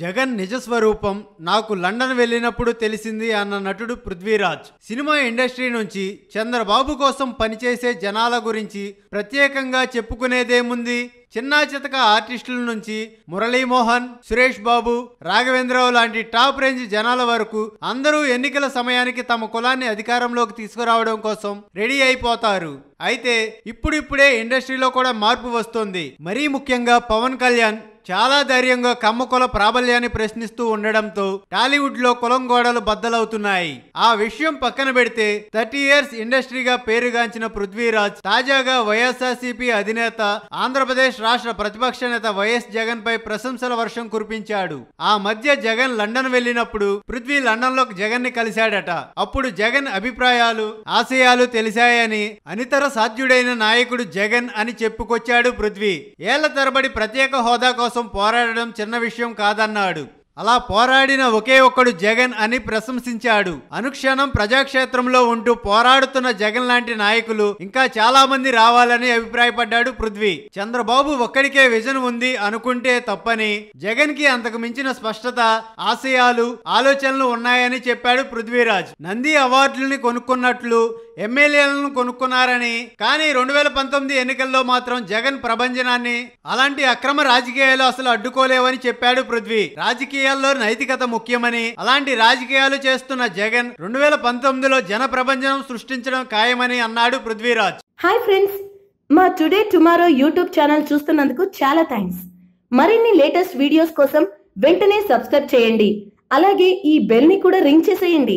జగన్ నిజ స్వరూపం నాకు లండన్ వెళ్ళినప్పుడు తెలిసింది అన్న నటుడు పృథ్వీరాజ్. సినిమా ఇండస్ట్రీ నుంచి చంద్రబాబు కోసం పనిచేసే జనాల గురించి ప్రత్యేకంగా చెప్పుకునేదేముంది? చిన్నా చితక ఆర్టిస్టుల నుంచి మురళీమోహన్ సురేష్ బాబు రాఘవేంద్రరావు లాంటి టాప్ రేంజ్ జనాల వరకు అందరూ ఎన్నికల సమయానికి తమ కులాన్ని అధికారంలోకి తీసుకురావడం కోసం రెడీ అయిపోతారు. అయితే ఇప్పుడిప్పుడే ఇండస్ట్రీలో కూడా మార్పు వస్తోంది. మరీ ముఖ్యంగా పవన్ కళ్యాణ్ చాలా ధైర్యంగా కమ్మ కుల ప్రాబల్యాన్ని ప్రశ్నిస్తూ ఉండడంతో టాలీవుడ్లో కులం గోడలు బద్దలవుతున్నాయి. ఆ విషయం పక్కన పెడితే థర్టీ ఇయర్స్ ఇండస్ట్రీగా పేరుగాంచిన పృథ్వీరాజ్ తాజాగా వైఎస్ఆర్సీపీ అధినేత ఆంధ్రప్రదేశ్ రాష్ట్ర ప్రతిపక్ష నేత వైఎస్ జగన్ పై ప్రశంసల వర్షం కురిపించాడు. ఆ మధ్య జగన్ లండన్ వెళ్ళినప్పుడు పృథ్వీ లండన్లో జగన్ని కలిశాడట. అప్పుడు జగన్ అభిప్రాయాలు ఆశయాలు తెలిసాయని అనితర సాధ్యుడైన నాయకుడు జగన్ అని చెప్పుకొచ్చాడు పృథ్వీ. ఏళ్ళ తరబడి ప్రత్యేక హోదా కోసం కోసం పోరాడడం చిన్న విషయం కాదన్నాడు. అలా పోరాడిన ఒకే ఒక్కడు జగన్ అని ప్రశంసించాడు. అనుక్షణం ప్రజాక్షేత్రంలో ఉంటూ పోరాడుతున్న జగన్ లాంటి నాయకులు ఇంకా చాలా మంది రావాలని అభిప్రాయపడ్డాడు పృథ్వీ. చంద్రబాబు ఒక్కడికే విజన్ ఉంది అనుకుంటే తప్పని జగన్కి అంతకు మించిన స్పష్టత ఆశయాలు ఆలోచనలు ఉన్నాయని చెప్పాడు పృథ్వీరాజ్. నంది అవార్డుల్ని కొనుక్కున్నట్లు ఎమ్మెల్యేలను కొనుక్కున్నారని కానీ రెండు వేల పంతొమ్మిది ఎన్నికల్లో మాత్రం జగన్ ప్రభంజనాన్ని అలాంటి అక్రమ రాజకీయాలు అసలు అడ్డుకోలేవని చెప్పాడు పృథ్వీ. రాజకీయాల్లో నైతికత ముఖ్యమని అలాంటి రాజకీయాలు చేస్తున్న జగన్ రెండు వేల పంతొమ్మిదిలో జన ప్రభంజనం సృష్టించడం ఖాయమని అన్నాడు పృథ్వీరాజ్. హాయ్ ఫ్రెండ్స్ మా టుడే టుమారో యూట్యూబ్ ఛానల్ చూస్తున్నందుకు చాలా థ్యాంక్స్ మరిన్ని లేటెస్ట్ వీడియోస్ కోసం వెంటనే సబ్స్క్రైబ్ చేయండి. అలాగే ఈ బెల్ని కూడా రింగ్ చేసేయండి.